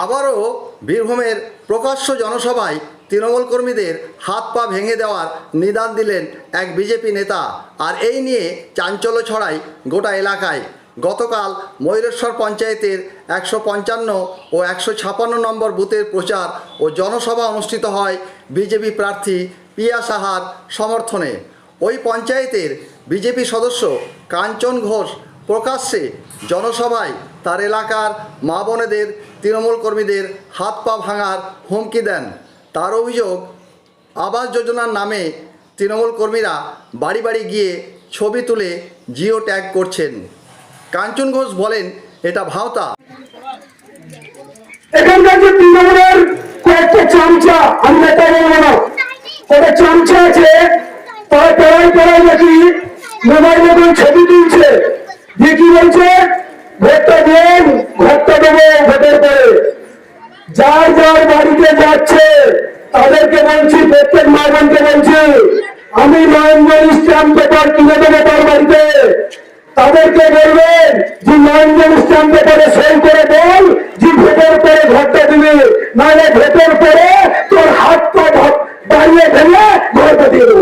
আবারও বীরভূমের প্রকাশ্য জনসভায় তৃণমূল কর্মীদের হাত পা ভেঙে দেওয়ার নিদান দিলেন এক বিজেপি নেতা। আর এই নিয়ে চাঞ্চল্য ছড়ায় গোটা এলাকায়। গতকাল ময়ূরেশ্বর পঞ্চায়েতের একশো পঞ্চান্ন ও একশো ছাপান্ন নম্বর বুথের প্রচার ও জনসভা অনুষ্ঠিত হয় বিজেপি প্রার্থী পিয়া সাহার সমর্থনে। ওই পঞ্চায়েতের বিজেপি সদস্য কাঞ্চন ঘোষ প্রকাশ্যে জনসভায় তার এলাকার মা বোনেদের, তৃণমূল কর্মীদের হাত পা ভাঙার হুমকি দেন। তার অভিযোগ, আবাস যোজনার নামে তৃণমূল কর্মীরা বাড়ি বাড়ি গিয়ে ছবি তুলে জিও ট্যাগ করছেন। কাঞ্চন ঘোষ বলেন, এটা ভাওতা। এখানকার যে তৃণমূলের কয়েকটা চামচা, আমি নেতা বলব না। কয়েকটা চামচা আছে, তারা পেড়াই পেড়াই নাকি মোবাইলে করে ছবি তুলছে। দিয়ে কি বলছে ভোটটা দেন, ভোটটা দেবো ভোটের পরে। যার যার বাড়িতে যাচ্ছে, তাদেরকে বলছি, প্রত্যেক মা বোনকে বলছি, আমি নয়নজলি পেপার কিনে দেবো তার বাড়িতে। তাদেরকে বলবেন যে নয়নজলি স্ট্যাম্প পেপারে সই করে বল যে ভোটের পরে ঘরটা দিবি। নাহলে ভোটের পরে তোর হাত পা বাড়িয়ে ফেলে ঘরটা দিয়ে দেবো।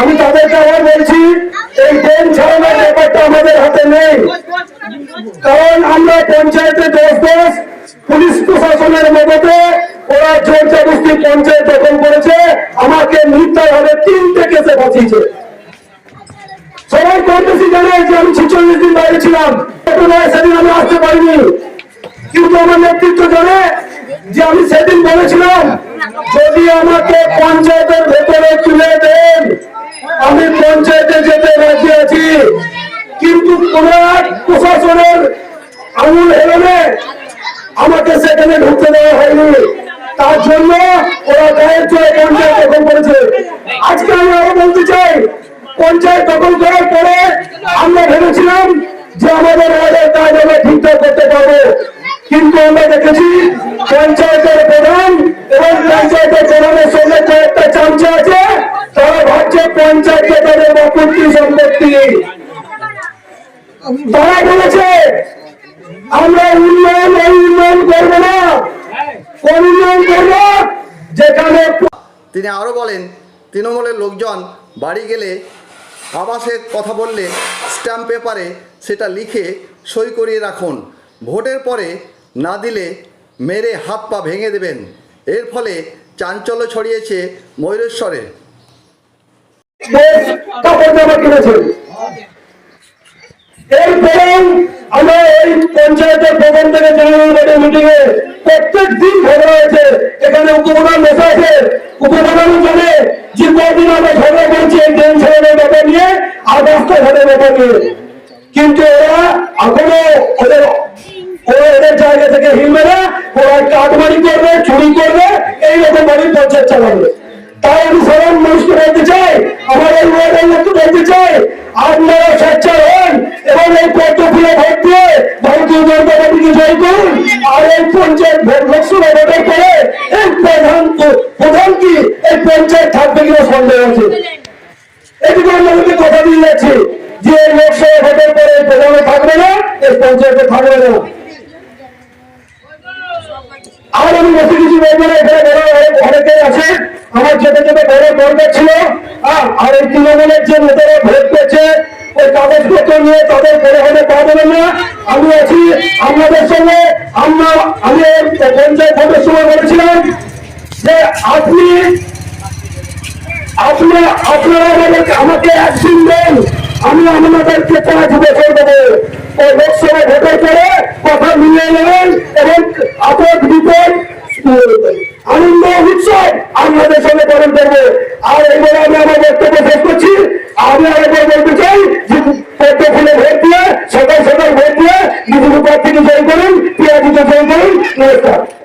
আমি তাদেরকে আবার বলছি, এই ট্রেন ছাড়ানোর ব্যাপারটা আমাদের হাতে নেই। কারণ আমরা পঞ্চায়েতে দোষ দোষ পুলিশ প্রশাসনের মদতে ওরা জোর জবস্তি পঞ্চায়েত দখল করেছে, আমাকে মিথ্যা ভাবে তিনটে কেসে বাঁচিয়েছে। সবাই জানে যে আমি ছেচল্লিশ দিন বাইরে ছিলাম। সেদিন আমি আসতে পারিনি। কিন্তু আমার নেতৃত্ব জানে যে আমি সেদিন বলেছিলাম, যদি আমাকে দেন আমি পঞ্চায়েতে যেতে রাজি আছি, কিন্তু কোন প্রশাসনের আঙুল হেলনে আমাকে সেখানে ঢুকতে দেওয়া হয়নি। তার জন্য ওরা গায়ের চলে পঞ্চায়েত দখল করেছে। আজকে আমি আরও বলতে চাই, পঞ্চায়েত দখল করার পরে আমরা ভেবেছিলাম যে আমাদের ওয়ার্ডের কাজ আমরা ঠিকঠাক করতে পারব। কিন্তু আমরা দেখেছি পঞ্চায়েতের প্রধান এবং পঞ্চায়েতের প্রধানের তিনি আরও বলেন, তৃণমূলের লোকজন বাড়ি গেলে আবাসের কথা বললে স্ট্যাম্প পেপারে সেটা লিখে সই করিয়ে রাখুন। ভোটের পরে না দিলে মেরে হাত পা ভেঙে দেবেন। এর ফলে চাঞ্চল্য ছড়িয়েছে ময়ূরেশ্বরে কাপড় জামা কিনেছেন। এরপরে আমরা এই পঞ্চায়েতের প্রধান থেকে জেনারেল বডি মিটিং এ প্রত্যেক দিন ঝগড়া হয়েছে। এখানে উপপ্রধান বসে আছে। উপপ্রধানও জানে যে কদিন আমরা ঝগড়া করছি, এই ট্রেন ছাড়ানোর ব্যাপার নিয়ে আর রাস্তা ঘাটের কিন্তু জায়গা থেকে হিলবে ওরা কাটমারি করবে, চুরি করবে, এইরকম ভাবে পঞ্চায়েত চালাবে। তাই আমি সাধারণ মানুষকে বলতে চাই আমার এই ওয়ার্ডের লোককে বলতে চাই। আপনারা স্বেচ্ছা হন এবং এই পদ্ম ফুলে ভোট দিয়ে ভারতীয় জনতা পার্টিকে জয় করুন। আর এই পঞ্চায়েত ভোট লোকসভা ভোটের পরে এই প্রধান প্রধান কি? এই পঞ্চায়েত থাকবে কিনা সন্দেহ আছে। এটুকু আমাদেরকে কথা দিয়ে যাচ্ছি যে লোকসভা ভোটের পরে প্রধানে থাকবে না, এই পঞ্চায়েতে থাকবে না। আর আমি বেশি কিছু বলব না, এখানে বড় অনেকে আছে আমার যেতে যেতে বড় দরকার ছিল। আর তৃণমূলের যে নেতারা ভোট পেয়েছে, ওই কাগজপত্র নিয়ে তাদের হতে পারবে না। আমি আছি আপনাদের সঙ্গে। আমরা, আমি পঞ্চায়েত ভোটের সময় বলেছিলাম যে আপনি আপনারা আমাকে দেন। আমি আপনাদেরকে দেবো। ও লোকসভা ভোটের পরে কথা মিলিয়ে নেবেন এবং আপদ, বিপদ, আনন্দ, উৎসব আপনাদের সঙ্গে পালন করব। আর এবার আমি আমার বক্তব্য Spirit